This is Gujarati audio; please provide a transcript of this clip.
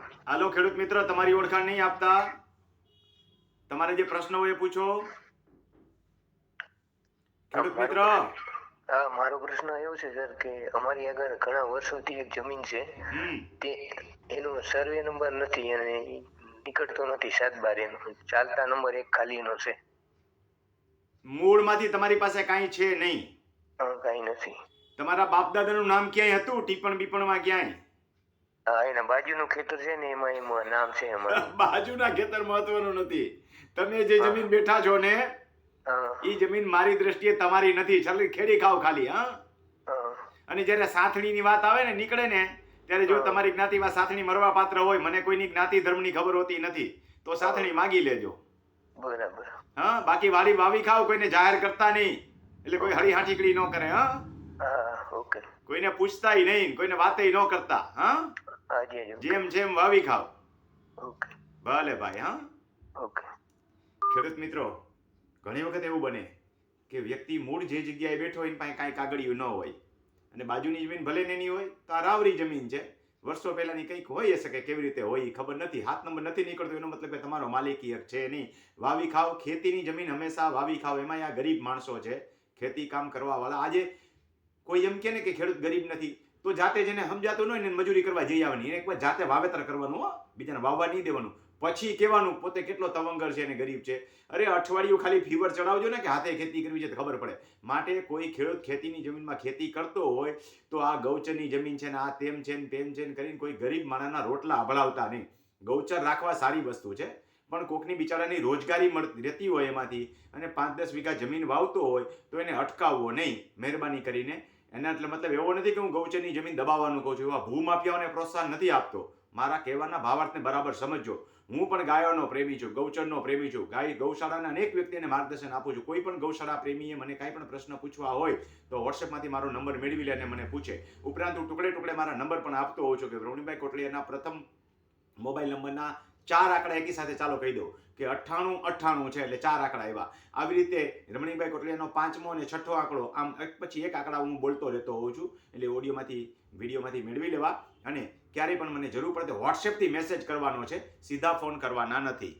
હેલો ખેડૂત મિત્ર તમારી ઓળખાણ નહીં આપતા. તમારે જે પ્રશ્ન હોય એ પૂછો. ખેડૂત મિત્ર. હા મારો પ્રશ્ન એવો છે સર કે અમારી આગળ ઘણા વર્ષોથી એક જમીન છે. તે એનો સર્વે નંબર નથી અને નીકળતો નથી સાત બાર એનો ચાલતા નંબર એક ખાલીનો છે. મૂળમાંથી તમારી પાસે કાંઈ છે નહીં. કાંઈ નથી. તમારા બાપ દાદાનું નામ ક્યાંય હતું? ટીપણ બીપણમાં ક્યાંય? હા એના બાજુનું ખેતર છે ને એમાં એમાં નામ છે એમાં. બાજુના ખેતર મહત્વનું નથી. તમે જે જમીન બેઠા છો ને એ જમીન મારી દ્રષ્ટિએ તમારી નથી. ચાલો ખેડી ખાવ ખાલી હા? અને જ્યારે સાંથણીની વાત આવે ને નીકળે ને ત્યારે જો તમારી જ્ઞાતિમાં સાથણી મરવા પાત્ર હોય મને કોઈની જ્ઞાતિ ધર્મની ખબર હોતી નથી તો સાથણી માગી લેજો. બરાબર. હા બાકી વાડી વાવી ખાવ કોઈને જાહેર કરતા નહીં. એટલે કોઈ હળી હાંઠીકડી ન કરે હા ઓકે. કોઈને પૂછતાય નહીં કોઈને વાતય ન કરતા હા? જેમ જેમ વાવી ખાવ. ઓકે. ભલે ભાઈ હા? ઓકે. ખેડૂત મિત્રો ઘણી વખત એવું બને કે વ્યક્તિ મૂળ જે જગ્યાએ બેઠો હોય પાસે કાંઈ કાગળિયું ન હોય અને બાજુની જમીન ભલે નેની હોય તો આ રાવરી જમીન છે. વર્ષો પહેલાની કંઈક હોઈ શકે કેવી રીતે હોય ખબર નથી. હાથ નંબર નથી નીકળતો એનો મતલબ કે તમારો માલિકી હક છે નહીં. વાવી ખાવ ખેતીની જમીન હંમેશા વાવી ખાવ એમાં આ ગરીબ માણસો છે. ખેતી કામ કરવાવાળા. આજે કોઈ એમ કે ને કે ખેડૂત ગરીબ નથી. તો જાતે જેને સમજાતું ન હોય ને મજૂરી કરવા જઈ આવવાની. એને એકવાર જાતે વાવેતર કરવાનું બીજાને વાવવા નહીં દેવાનું. પછી કહેવાનું, પોતે કેટલો તવંગર છે અને ગરીબ છે. અરે, અઠવાડિયું ખાલી ફીવર ચડાવજો ને કે હાથે ખેતી કરવી છે ખબર પડે. માટે કોઈ ખેડૂત ખેતીની જમીનમાં ખેતી કરતો હોય તો આ ગૌચરની જમીન છે ને, આ તેમ છે ને, તેમ છે ને કરીને કોઈ ગરીબ માણસના રોટલા અભળાવતા નહીં. ગૌચર રાખવા સારી વસ્તુ છે, પણ કોકની બિચારાની રોજગારી મળતી રહેતી હોય એમાંથી અને પાંચ દસ વીઘા જમીન વાવતો હોય તો એને અટકાવવો નહીં, મહેરબાની કરીને. એના એટલે મતલબ એવો નથી કે હું ગૌચરની જમીન દબાવવાનું કહું છું, એવા ભૂમાફિયાઓને પ્રોત્સાહન નથી આપતો. મારા કહેવાના ભાવાર્થને બરાબર સમજજો. હું પણ ગાયોનો પ્રેમી છું, ગૌચરનો પ્રેમી છું. ગાય ગૌશાળાના અનેક વ્યક્તિને માર્ગદર્શન આપું છું. કોઈ પણ ગૌશાળા પ્રેમીએ મને કાંઈ પણ પ્રશ્ન પૂછવા હોય, તો વોટ્સએપમાંથી મારો નંબર મેળવી લે અને મને પૂછે. ઉપરાંત હું ટુકડે ટુકડે મારા નંબર પણ આપતો હોઉં છું કે પ્રવીણભાઈ કોટલીયાના પ્રથમ મોબાઈલ નંબરના ચાર આંકડા એકી સાથે ચાલો કહી દઉં કે અઠ્ઠાણું અઠ્ઠાણું છે એટલે ચાર આંકડા એવા આવી રીતે રમણીભાઈ કોટલિયાનો પાંચમો અને છઠ્ઠો આંકડો, આમ એક પછી એક આંકડા હું બોલતો રહેતો હોઉં છું, એટલે ઓડિયોમાંથી, વિડીયોમાંથી મેળવી લેવા. અને ક્યારેય પણ મને જરૂર પડે તો વોટ્સએપથી મેસેજ કરવાનો છે, સીધા ફોન કરવાના નથી.